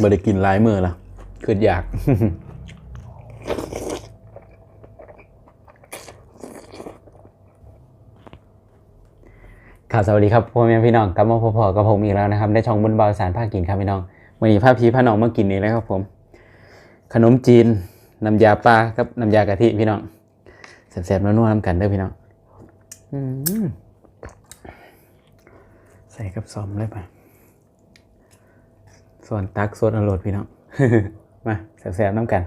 บ่ได้กินหลายมื้อละคืออยากครับสวัสดีครับพ่อแม่พี่น้องกลับมาพบๆกับผมอีกแล้วนะครับในช่องบุญเบาสารภาคกินครับพี่น้องวันนี้พาพี่พาน้องมากินนี่นะครับผม ขนมจีนน้ำยาปลากับน้ำยากะทิพี่น้องแซ่บๆนัวๆน้ำกันเด้อพี่น้องใส่กับซอมเลยป่ะ ส่วนตักส่วนอร่อยพี่น้อง มาแสบๆน้ำกัน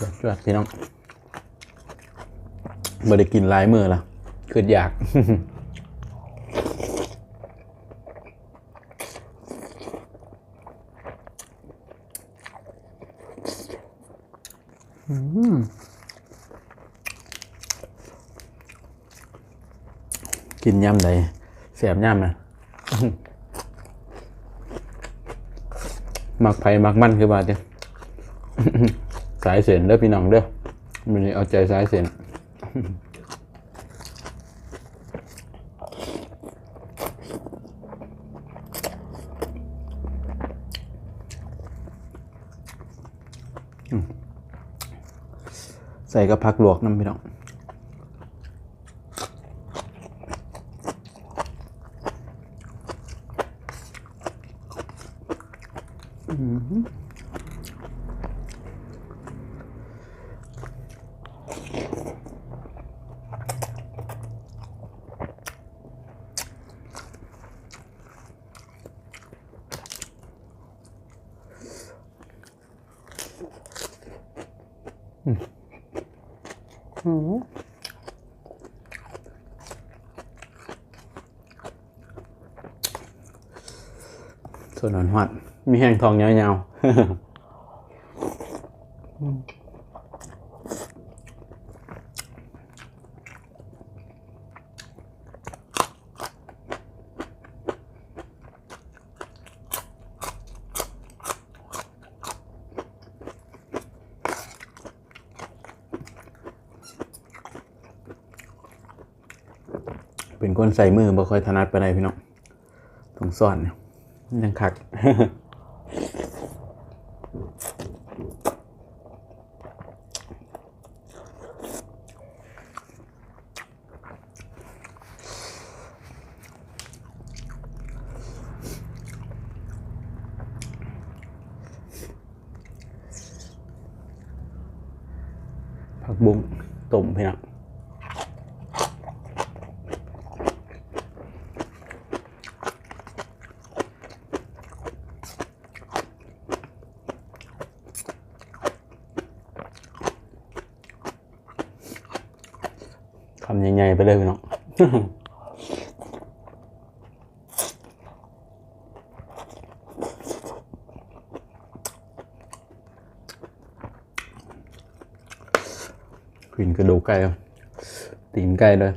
จวดพี่น้องบ่ได้กินลายมือละคืออยากกินย่ำใดเสียบย่ำนะมักไผ่มักมันคือว่าจ้ะ สายเส้นเด้อพี่น้องเด้อมันนี้เอาใจสายเส้นใส่กระพักลวกน้ำพี่น้อง ส่วนหอนหวัดมีแห้งทองยาวๆ เป็นคนใส่มือบ่ค่อยถนัดไปไหนพี่น้องต้องซ่อนเนี่ยยังคักผักบุ้งต้มพี่น้อง คำใหญ่ๆ ไปเลยพี่น้องกลิ่นกระดูกไก่อะตีนไก่เลย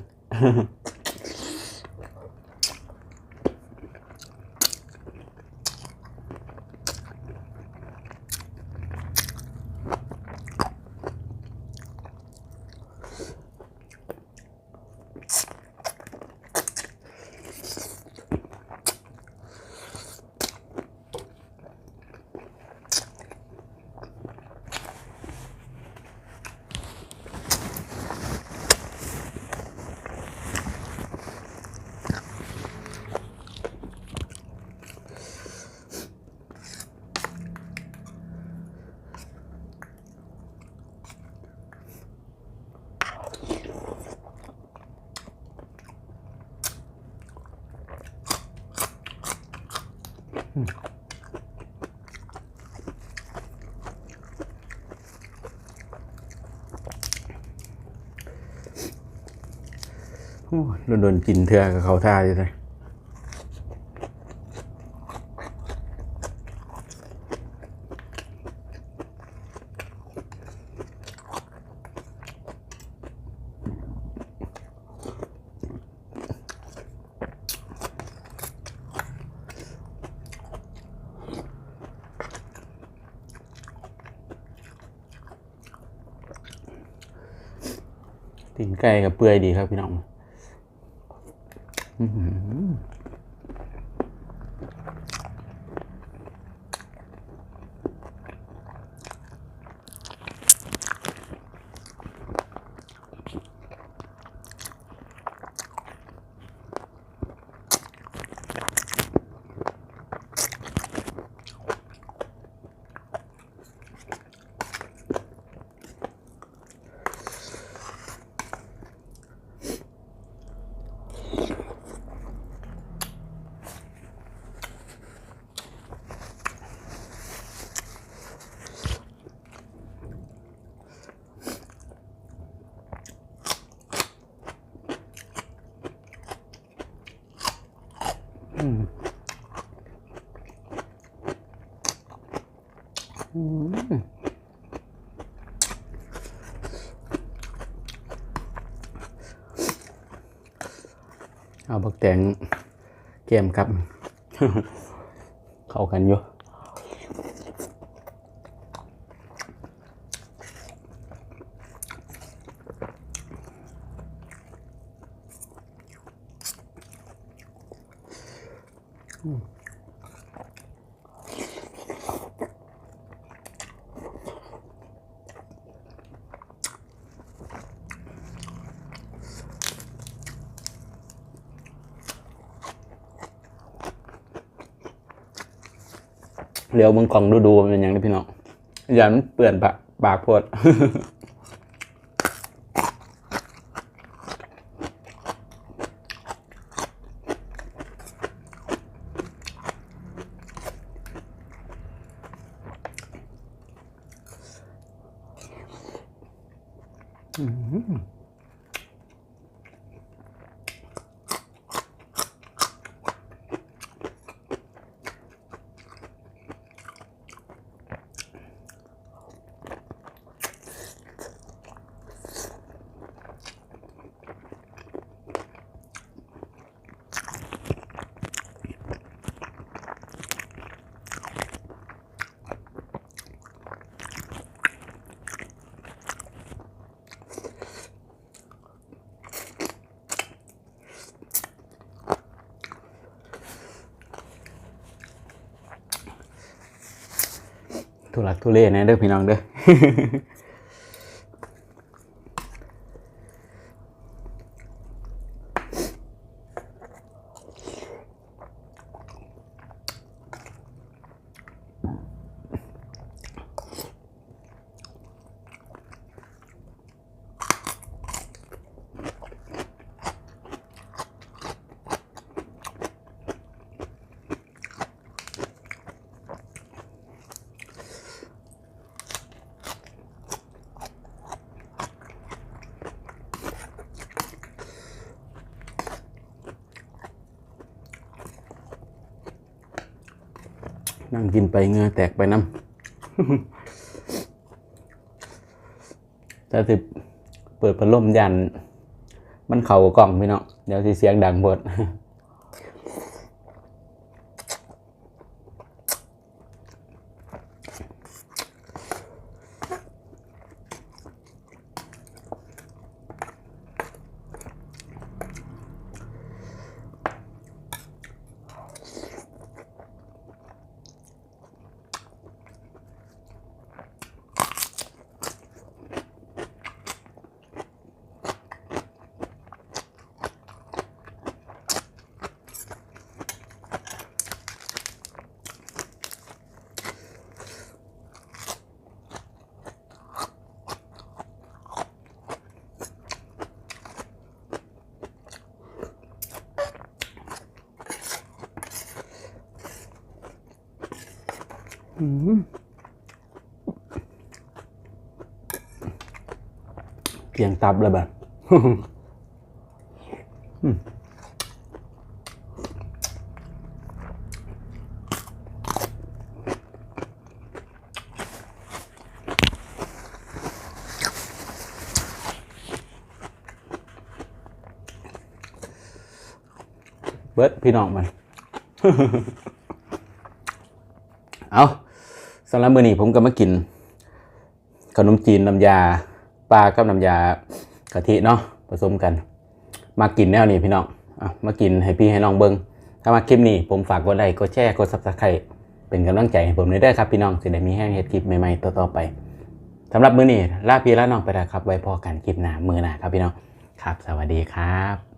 โอ้โดนๆกินเทือกับเขาท่าอยู่เลย ตีนไก่กับเปื่อยดีครับพี่น้อง เอาบักแตงแก้มครับ เข้ากันอยู่ เดี๋ยวมึงกล่องดูดูมันเป็นยังไงพี่น้องอย่ามันเปื่อนปากปากโพด ทุลักทุเลนะเด้อพี่น้องเด้อ นั่งกินไปเงือแตกไปน้ำแต่สิเปิดพัดลมยัน มันเข่ากับกล่องพี่เนาะเดี๋ยวสิเสียงดังหมด เพียงตับเลยแบบเบิดพี่น้องมัน เอา สำหรับมื้อนี้ผมก็มากิน ขนมจีนน้ำยาปลากับน้ำยากะทิเนาะผสมกัน มากินแนวนี้พี่น้องอะมากินให้พี่ให้น้องเบิงถ้ามาคลิปนี้ผมฝากกดไลค์กดแชร์กด subscribe เป็นกำลังใจให้ผมด้วยเด้ครับพี่น้องสิได้มีแห้งเฮ็ดคลิปใหม่ๆต่อๆไปสำหรับมื้อนี้ลาพี่ลาน้องไปแล้วครับ ไว้พอกันคลิปหน้ามื้อหน้าครับพี่น้องครับ สวัสดีครับ